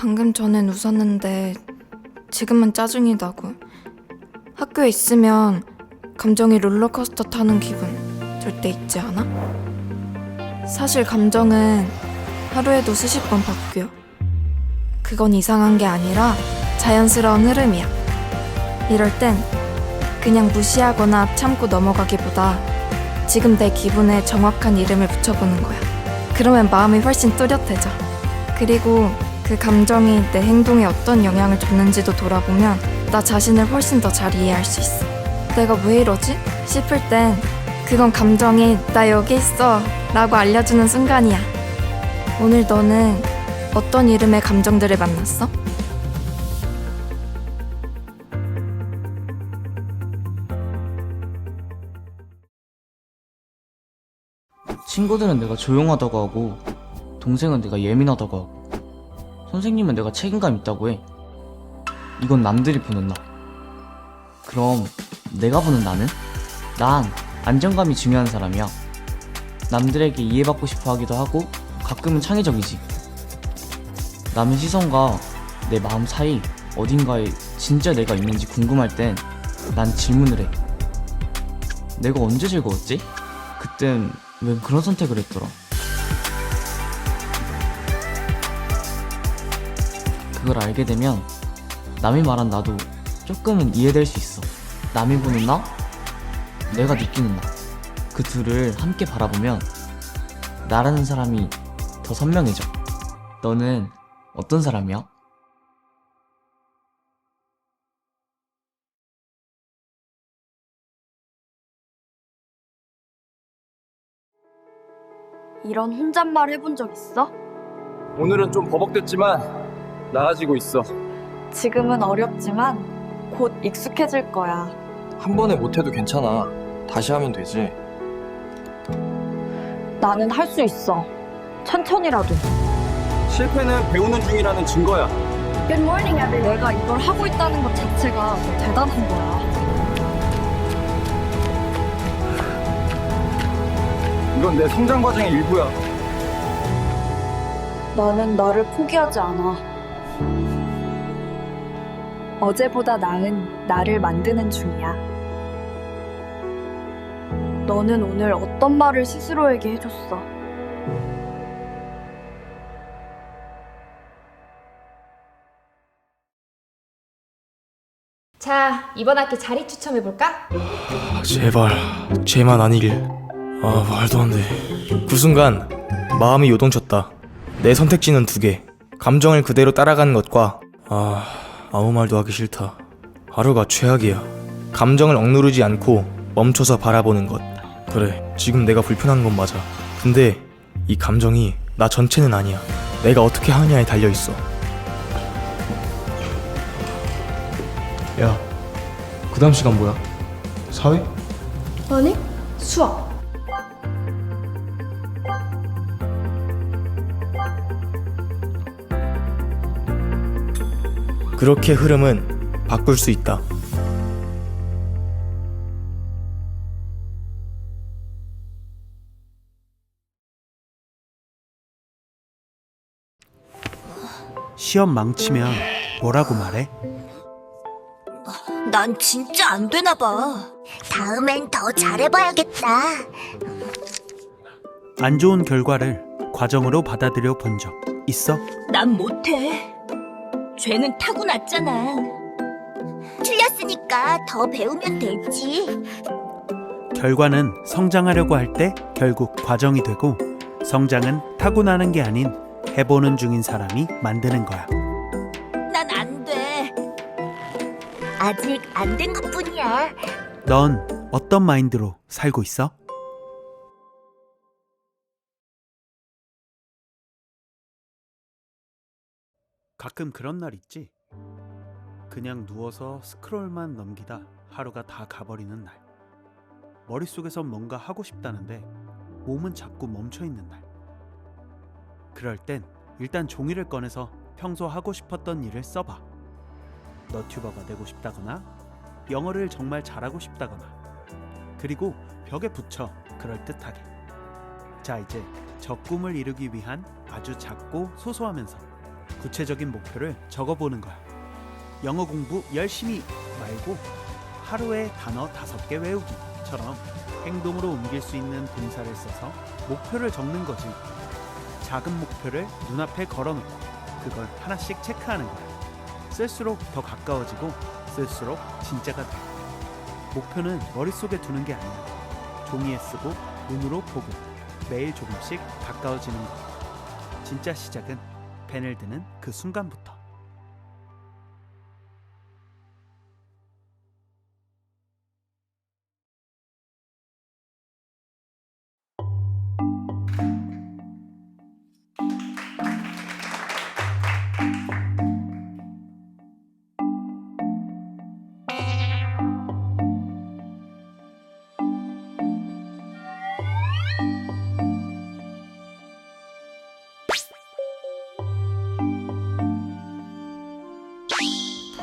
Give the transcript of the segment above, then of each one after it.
방금 전엔 웃었는데 지금은 짜증이 나고 학교에 있으면 감정이 롤러코스터 타는 기분 절대 있지 않아? 사실 감정은 하루에도 수십 번 바뀌어. 그건 이상한 게 아니라 자연스러운 흐름이야. 이럴 땐 그냥 무시하거나 참고 넘어가기보다 지금 내 기분에 정확한 이름을 붙여보는 거야. 그러면 마음이 훨씬 또렷해져. 그리고 그 감정이 내 행동에 어떤 영향을 줬는지도 돌아보면 나 자신을 훨씬 더 잘 이해할 수 있어. 내가 왜 이러지? 싶을 땐 그건 감정이 나 여기 있어 라고 알려주는 순간이야. 오늘 너는 어떤 이름의 감정들을 만났어? 친구들은 내가 조용하다고 하고 동생은 내가 예민하다고 하고 선생님은 내가 책임감 있다고 해. 이건 남들이 보는 나. 그럼 내가 보는 나는? 난 안정감이 중요한 사람이야. 남들에게 이해받고 싶어 하기도 하고 가끔은 창의적이지. 남의 시선과 내 마음 사이 어딘가에 진짜 내가 있는지 궁금할 땐 난 질문을 해. 내가 언제 즐거웠지? 그땐 왜 그런 선택을 했더라? 그걸 알게 되면 남이 말한 나도 조금은 이해될 수 있어. 남이 보는 나, 내가 느끼는 나. 그 둘을 함께 바라보면 나라는 사람이 더 선명해져. 너는 어떤 사람이야? 이런 혼잣말 해본 적 있어? 오늘은 좀 버벅댔지만 나아지고 있어. 지금은 어렵지만 곧 익숙해질 거야. 한 번에 못해도 괜찮아. 다시 하면 되지. 나는 할 수 있어. 천천히라도. 실패는 배우는 중이라는 증거야. 내가 이걸 하고 있다는 것 자체가 대단한 거야. 이건 내 성장 과정의 일부야. 나는 나를 포기하지 않아. 어제보다 나은 나를 만드는 중이야. 너는 오늘 어떤 말을 스스로에게 해줬어? 자, 이번 학기 자리 추첨해 볼까? 아, 제발 쟤만 아니길 아 말도 안 돼 그 순간 마음이 요동쳤다 내 선택지는 두 개 감정을 그대로 따라가는 것과 아 아무 말도 하기 싫다 하루가 최악이야 감정을 억누르지 않고 멈춰서 바라보는 것 그래 지금 내가 불편한 건 맞아 근데 이 감정이 나 전체는 아니야 내가 어떻게 하느냐에 달려 있어 야 그 다음 시간 뭐야? 사회? 아니, 수학. 그렇게 흐름은 바꿀 수 있다. 시험 망치면 뭐라고 말해? 난 진짜 안 되나 봐. 다음엔 더 잘해봐야겠다. 안 좋은 결과를 과정으로 받아들여 본 적 있어? 난 못해. 죄는 타고났잖아. 틀렸으니까 더 배우면 되지. 결과는 결과는 성장하려고 할 때 결국 과정이 되고 성장은 타고나는 게 아닌 해보는 중인 사람이 만드는 거야. 난 안 돼. 아직 안 된 것 뿐이야. 넌 어떤 마인드로 살고 있어? 가끔 그런 날 있지? 그냥 누워서 스크롤만 넘기다 하루가 다 가버리는 날. 머릿속에선 뭔가 하고 싶다는데 몸은 자꾸 멈춰 있는 날. 그럴 땐 일단 종이를 꺼내서 평소 하고 싶었던 일을 써봐. 너튜버가 되고 싶다거나 영어를 정말 잘하고 싶다거나 그리고 벽에 붙여 그럴듯하게. 자, 이제 저 꿈을 이루기 위한 아주 작고 소소하면서 구체적인 목표를 적어보는 거야. 영어 공부 열심히 말고 하루에 단어 다섯 개 외우기처럼 행동으로 옮길 수 있는 동사를 써서 목표를 적는 거지. 작은 목표를 눈앞에 걸어놓고 그걸 하나씩 체크하는 거야. 쓸수록 더 가까워지고 쓸수록 진짜가 돼. 목표는 머릿속에 두는 게 아니야. 종이에 쓰고 눈으로 보고 매일 조금씩 가까워지는 거. 진짜 시작은 펜을 드는 그 순간부터.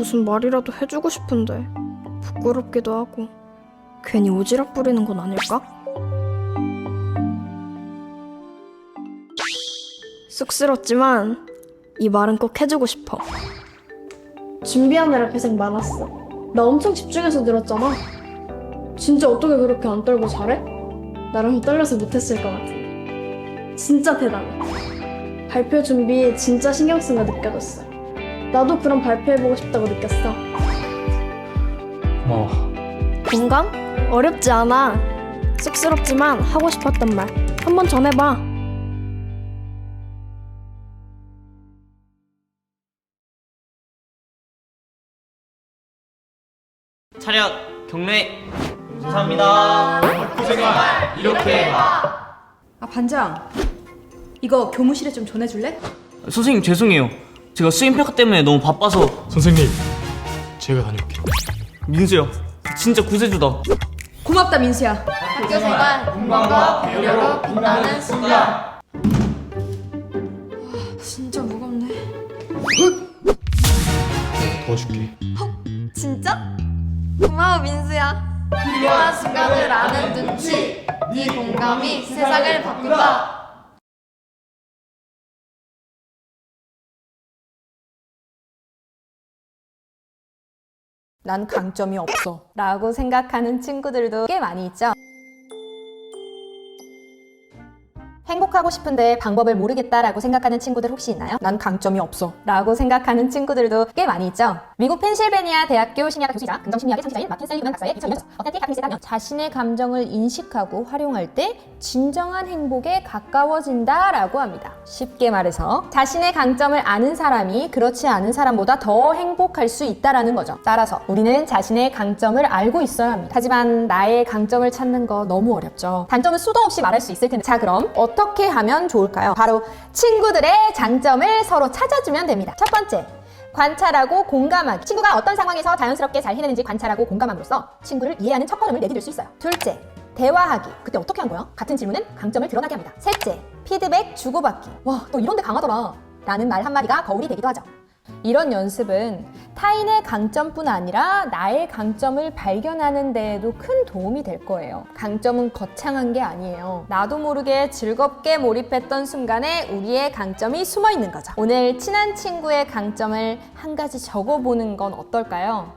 무슨 말이라도 해주고 싶은데 부끄럽기도 하고 괜히 오지랖 부리는 건 아닐까? 쑥스럽지만 이 말은 꼭 해주고 싶어. 준비하느라 고생 많았어. 나 엄청 집중해서 들었잖아. 진짜 어떻게 그렇게 안 떨고 잘해? 나랑 떨려서 못했을 것 같은데. 진짜 대단해. 발표 준비에 진짜 신경 쓴 거 느껴졌어. 나도 그럼 발표해보고 싶다고 느꼈어. 고마워. 공감? 어렵지 않아. 쑥스럽지만 하고 싶었던 말. 한번 전해봐. 차렷 경례 감사합니다. 아 반장 이거 교무실에 좀 전해줄래? 선생님 죄송해요. 제가 수행 평가 때문에 너무 바빠서 선생님, 제가 다녀올게요. 민수야 진짜 구세주다. 고맙다 민수야 학교 생활 공부과 배려로 빛나는 순간. 진짜 무겁네. 도와줄게. 진짜? 고마워 민수야. 필요한 순간을 아는 눈치. 네 공감이 세상을 바꾼다. 난 강점이 없어. 라고 생각하는 친구들도 꽤 많이 있죠 행복하고 싶은데 방법을 모르겠다라고 생각하는 친구들 혹시 있나요? 난 강점이 없어. 라고 생각하는 친구들도 꽤 많이 있죠. 미국 펜실베니아 대학교 심리학 교수이자 긍정심리학의 창시자인 마틴 셀리그만 박사의 2002년 어텐틱 하피니스에 따르면 자신의 감정을 인식하고 활용할 때 진정한 행복에 가까워진다라고 합니다. 쉽게 말해서 자신의 강점을 아는 사람이 그렇지 않은 사람보다 더 행복할 수 있다라는 거죠. 따라서 우리는 자신의 강점을 알고 있어야 합니다. 하지만 나의 강점을 찾는 거 너무 어렵죠. 단점은 수도 없이 말할 수 있을 텐데. 자 그럼 어떻게 하면 좋을까요? 바로 친구들의 장점을 서로 찾아주면 됩니다. 첫 번째, 관찰하고 공감하기. 친구가 어떤 상황에서 자연스럽게 잘 해내는지 관찰하고 공감함으로써 친구를 이해하는 첫걸음을 내디딜 수 있어요. 둘째, 대화하기. 그때 어떻게 한 거야? 같은 질문은 강점을 드러나게 합니다. 셋째, 피드백 주고받기. 와, 너 이런데 강하더라. 라는 말 한마디가 거울이 되기도 하죠. 이런 연습은 타인의 강점뿐 아니라 나의 강점을 발견하는 데에도 큰 도움이 될 거예요. 강점은 거창한 게 아니에요. 나도 모르게 즐겁게 몰입했던 순간에 우리의 강점이 숨어 있는 거죠. 오늘 친한 친구의 강점을 한 가지 적어보는 건 어떨까요?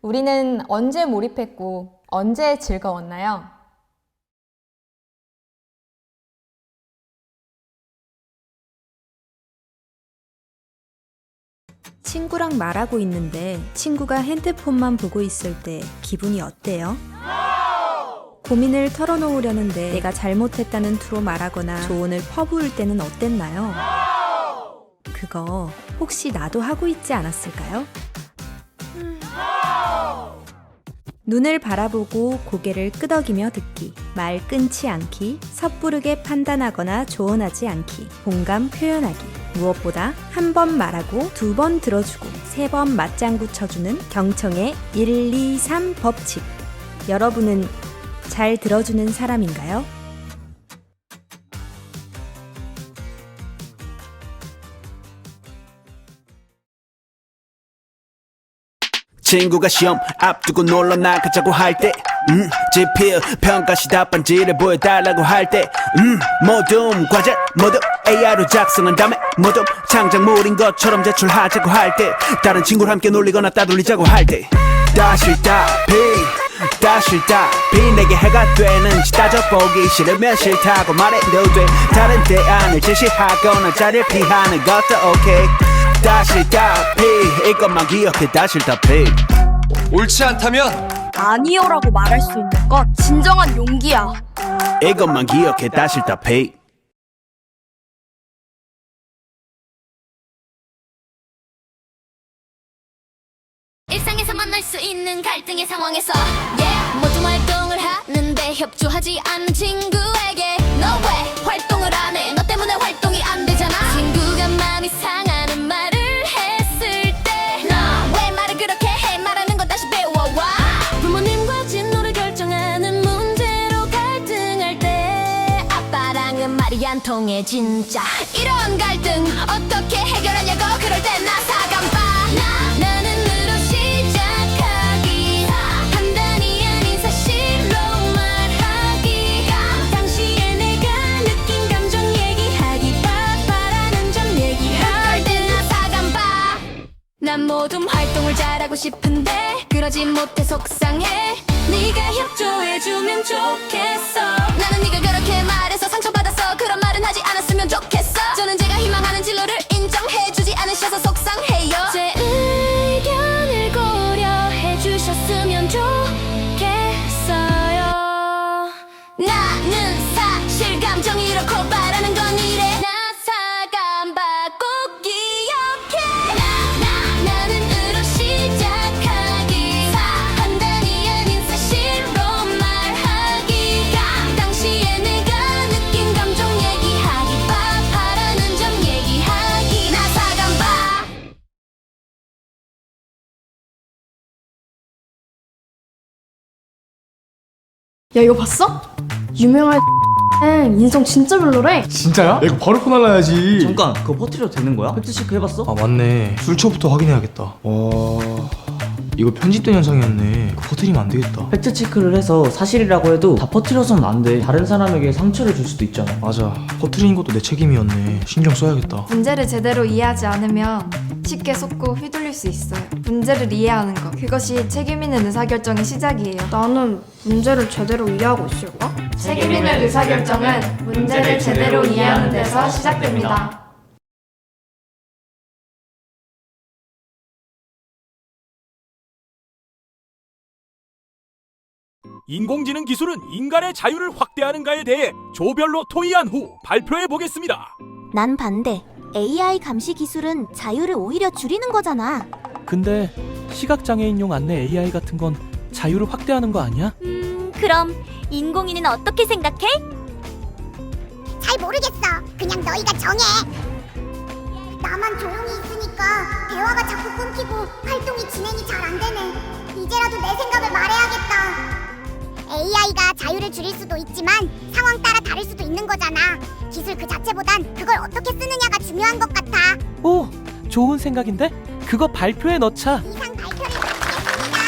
우리는 언제 몰입했고 언제 즐거웠나요? 친구랑 말하고 있는데 친구가 핸드폰만 보고 있을 때 기분이 어때요? 고민을 털어놓으려는데 내가 잘못했다는 투로 말하거나 조언을 퍼부을 때는 어땠나요? 그거 혹시 나도 하고 있지 않았을까요? 눈을 바라보고 고개를 끄덕이며 듣기, 말 끊지 않기, 섣부르게 판단하거나 조언하지 않기, 공감 표현하기. 무엇보다 한 번 말하고 두 번 들어주고 세 번 맞장구 쳐주는 경청의 1, 2, 3 법칙. 여러분은 잘 들어주는 사람인가요? 친구가 시험 앞두고 놀러 나가자고 할 때 음, 지필 평가 시답 반지를 보여달라고 할 때 음, 모둠 과제 모두 AI로 작성한 다음에 모두 창작물인 것처럼 제출하자고 할 때 다른 친구랑 함께 놀리거나 따돌리자고 할 때 다시 답이 내게 해가 되는지 따져보기 싫으면 싫다고 말해도 돼 다른 대안을 제시하거나 자리를 피하는 것도 오케이 다시 답이 이것만 기억해 다시 답이 옳지 않다면 아니요라고 말할 수 있는 건 진정한 용기야. 이것만 기억해 다시 답이 일상에서 만날 수 있는 갈등의 상황에서 yeah. 모든 활동을 하는데 협조하지 않는 친구에게 통해 진짜. 이런 갈등 어떻게 해결하냐고 그럴 땐 나 사간봐 나 나는 으로 시작하기 판단이 아닌 사실로 말하기가. 당시에 내가 느낀 감정 얘기하기 바라는 점 얘기할 땐 나 사간봐 난 모든 활동을 잘하고 싶은데 그러지 못해 속상해. 네가 협조해주면 좋겠어. 나는 네가 그렇게 말해서 말은 하지 않았으면 좋겠어. 저는 야 이거 봤어? 유명한 인성 진짜 별로래. 진짜야? 이거 바로 폰날라야지 잠깐 그거 퍼뜨려도 되는 거야? 팩트체크 해봤어? 아 맞네 술초부터 확인해야겠다 와 이거 편집된 현상이었네 이거 퍼뜨리면 안 되겠다 팩트 체크를 해서 사실이라고 해도 다 퍼뜨려서는 안 돼 다른 사람에게 상처를 줄 수도 있잖아 맞아 퍼뜨리는 것도 내 책임이었네 신경 써야겠다 문제를 제대로 이해하지 않으면 쉽게 속고 휘둘릴 수 있어요. 문제를 이해하는 것 그것이 책임 있는 의사결정의 시작이에요. 나는 문제를 제대로 이해하고 있을까? 책임 있는 의사결정은 문제를 제대로 이해하는 데서 시작됩니다. 인공지능 기술은 인간의 자유를 확대하는가에 대해 조별로 토의한 후 발표해 보겠습니다. 난 반대 AI 감시 기술은 자유를 오히려 줄이는 거잖아 근데 시각장애인용 안내 AI 같은 건 자유를 확대하는 거 아니야? 음 그럼 인공위는 어떻게 생각해? 잘 모르겠어. 그냥 너희가 정해. 나만 조용히 있으니까 대화가 자꾸 끊기고 활동이 진행이 잘 안 되네. 이제라도 내 생각을 말해야겠다. AI가 자유를 줄일 수도 있지만 상황 따라 다를 수도 있는 거잖아. 기술 그 자체보단 그걸 어떻게 쓰느냐가 중요한 것 같아. 오, 좋은 생각인데? 그거 발표에 넣자. 이상 발표를 마치겠습니다.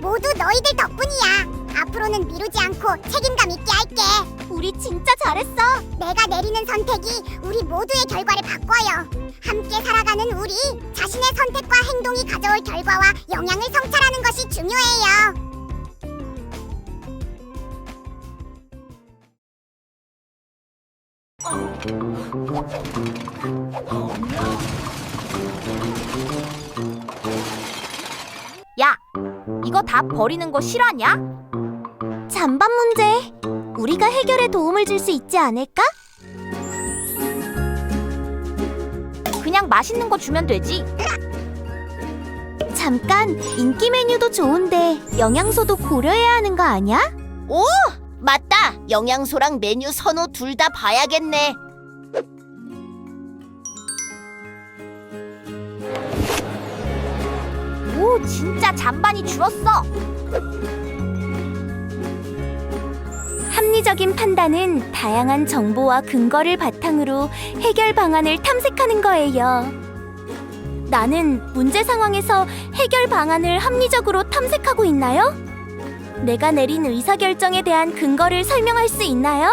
모두 너희들 덕분이야. 앞으로는 미루지 않고 책임감 있게 할게. 우리 진짜 잘했어. 내가 내리는 선택이 우리 모두의 결과를 바꿔요. 함께 살아가는 우리 자신의 선택과 행동이 가져올 결과와 영향을 성찰하는 것이 중요해요. 야 이거 다 버리는 거 실화냐? 잔반 문제 우리가 해결에 도움을 줄 수 있지 않을까? 그냥 맛있는 거 주면 되지 잠깐 인기 메뉴도 좋은데 영양소도 고려해야 하는 거 아니야? 오 맞다 영양소랑 메뉴 선호 둘 다 봐야겠네 오 진짜 잔반이 줄었어 합리적인 판단은 다양한 정보와 근거를 바탕으로 해결 방안을 탐색하는 거예요. 나는 문제 상황에서 해결 방안을 합리적으로 탐색하고 있나요? 내가 내린 의사결정에 대한 근거를 설명할 수 있나요?